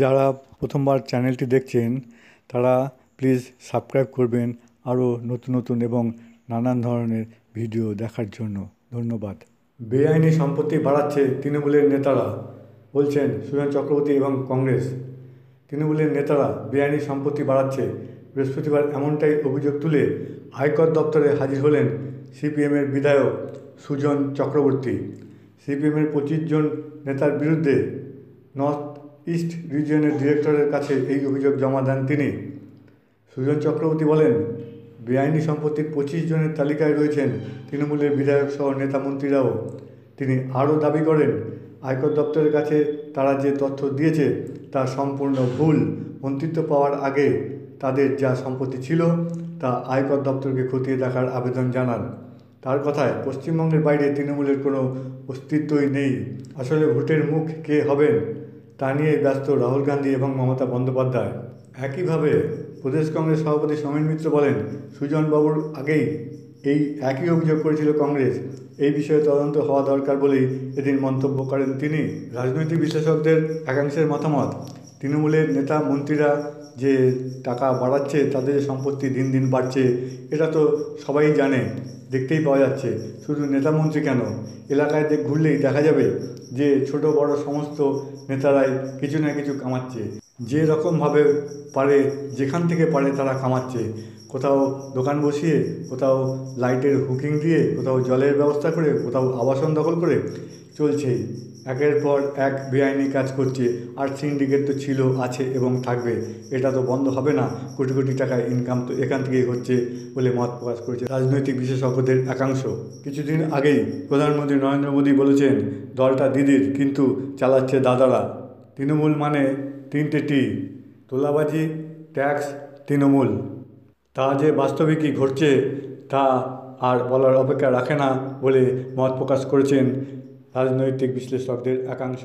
যারা প্রথমবার চ্যানেলটি দেখছেন, তারা প্লিজ সাবস্ক্রাইব করবেন আরও নতুন নতুন এবং নানান ধরনের ভিডিও দেখার জন্য। ধন্যবাদ। বেআইনি সম্পত্তি বাড়াচ্ছে তৃণমূলের নেতারা, বলছেন সুজন চক্রবর্তী এবং কংগ্রেস। তৃণমূলের নেতারা বেআইনি সম্পত্তি বাড়াচ্ছে। বৃহস্পতিবার এমনটাই অভিযোগ তুলে আয়কর দপ্তরে হাজির হলেন সিপিএমের বিধায়ক সুজন চক্রবর্তী। সিপিএমের পঁচিশ জন নেতার বিরুদ্ধে নর্থ ইস্ট রিজিয়নের ডিরেক্টরের কাছে এই অভিযোগ জমা দেন তিনি। সুজন চক্রবর্তী বলেন, বেআইনি সম্পত্তির পঁচিশ জনের তালিকায় রয়েছেন তৃণমূলের বিধায়ক সহ নেতা মন্ত্রীরাও। তিনি আরও দাবি করেন, আয়কর দপ্তরের কাছে তারা যে তথ্য দিয়েছে তা সম্পূর্ণ ভুল, মন্ত্রিত্ব পাওয়ার আগে তাদের যা সম্পত্তি ছিল তা আয়কর দপ্তরকে খতিয়ে দেখার আবেদন জানান। তার কথায়, পশ্চিমবঙ্গের বাইরে তৃণমূলের কোনো অস্তিত্বই নেই। আসলে ভোটের মুখ কে হবেন? তা নিয়ে ব্যস্ত রাহুল গান্ধী এবং মমতা বন্দ্যোপাধ্যায়। একইভাবে প্রদেশ কংগ্রেস সভাপতি সমীর মিত্র বলেন, সুজনবাবুর আগেই এই একই অভিযোগ করেছিল কংগ্রেস। এই বিষয়ে তদন্ত হওয়া দরকার বলেই এদিন মন্তব্য করেন তিনি রাজনৈতিক বিশ্লেষকদের একাংশের মতামত। তৃণমূলের নেতা মন্ত্রীরা যে টাকা বাড়াচ্ছে, তাদের সম্পত্তি দিন দিন বাড়ছে, এটা তো সবাই জানে। দেখতেই পাওয়া যাচ্ছে, শুধু নেতামন্ত্রী কেন? এলাকায় দেখ ঘুরলেই দেখা যাবে যে ছোট বড় সমস্ত নেতারাই কিছু না কিছু কামাচ্ছে। যে রকমভাবে পারে, যেখান থেকে পারে তারা কামাচ্ছে। কোথাও দোকান বসিয়ে, কোথাও লাইটের হুকিং দিয়ে, কোথাও জলের ব্যবস্থা করে, কোথাও আবাসন দখল করে চলছেই একের পর এক বেআইনি কাজ করছে। আর সিন্ডিকেট তো ছিল, আছে এবং থাকবে। এটা তো বন্ধ হবে না। কোটি কোটি টাকার ইনকাম তো এখান থেকেই হচ্ছে বলে মত প্রকাশ করেছে রাজনৈতিক বিশেষজ্ঞদের একাংশ। কিছুদিন আগেই প্রধানমন্ত্রী নরেন্দ্র মোদী বলেছেন, দলটা দিদির, কিন্তু চালাচ্ছে দাদারা। তৃণমূল মানে তিনটে টি, তোলাবাজি, ট্যাক্স, তৃণমূল। তা যে বাস্তবিকই ঘটছে, তা আর বলার অপেক্ষা রাখে না বলে মত প্রকাশ করেছেন রাজনৈতিক বিশ্লেষকদের একাংশ।